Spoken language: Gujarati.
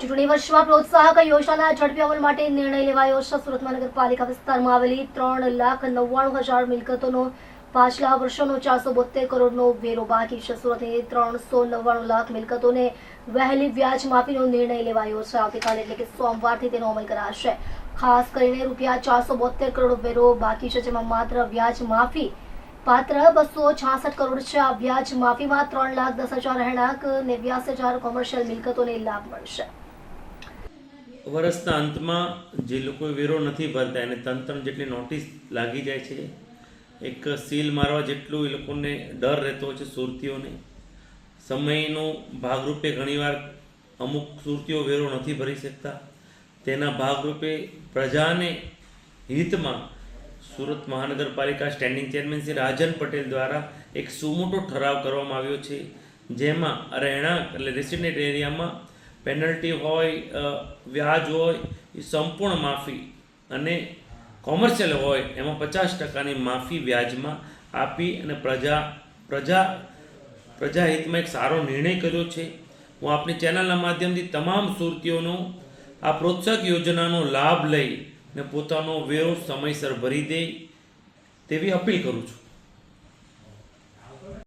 ચૂંટણી વર્ષમાં પ્રોત્સાહક યોજનાના ઝડપી અમલ માટે નિર્ણય લેવાયો. છે સુરત મહાનગરપાલિકા વિસ્તારમાં આવેલી ત્રણ લાખ નવ્વાણું હજાર મિલકતોનો પાછલા વર્ષોનો ચારસો બોતેર કરોડનો વેરો બાકી. છે સુરતની ત્રણસો નવ્વાણું લાખ મિલકતોને વહેલી વ્યાજ માફીનો નિર્ણય લેવાયો છે. આવતીકાલે એટલે કે સોમવારથી તેનો અમલ કરાશે. ખાસ કરીને રૂપિયા ચારસો બોતેર કરોડ વેરો બાકી છે, જેમાં માત્ર વ્યાજ માફી પાત્ર બસો છાસઠ કરોડ છે. આ વ્યાજ માફીમાં ત્રણ લાખ દસ હજાર રહેણાંક નેવ્યાસી હજાર કોમર્શિયલ મિલકતોને લાભ મળશે. વર્ષના અંતમાં જે લોકો વેરો નથી ભરતા, એને ત્રણ જેટલી નોટિસ લાગી જાય છે, એક સીલ મારવા જેટલું એ લોકોને ડર રહેતો છે સુરતીઓને. સમયનો ભાગરૂપે ઘણીવાર અમુક સુરતીઓ વેરો નથી ભરી શકતા. તેના ભાગરૂપે પ્રજાને હિતમાં સુરત મહાનગરપાલિકા સ્ટેન્ડિંગ ચેરમેન શ્રી રાજન પટેલ દ્વારા એક સુમોટો ઠરાવ કરવામાં આવ્યો છે, જેમાં રહેણાંક એટલે રેસિડેન્ટ એરિયામાં પેનલ્ટી હોય વ્યાજ હોય, એ સંપૂર્ણ માફી અને કોમર્શિયલ હોય, એમાં પચાસ ટકાની માફી વ્યાજમાં આપી અને પ્રજા પ્રજા, પ્રજાહિતમાં એક સારો નિર્ણય કર્યો છે. હું આપની ચેનલના માધ્યમથી તમામ સુરતીઓનો, આ પ્રોત્સાહક યોજનાનો લાભ લઈ ને પોતાનો વેરો સમયસર ભરી દે તેવી અપીલ કરું છું.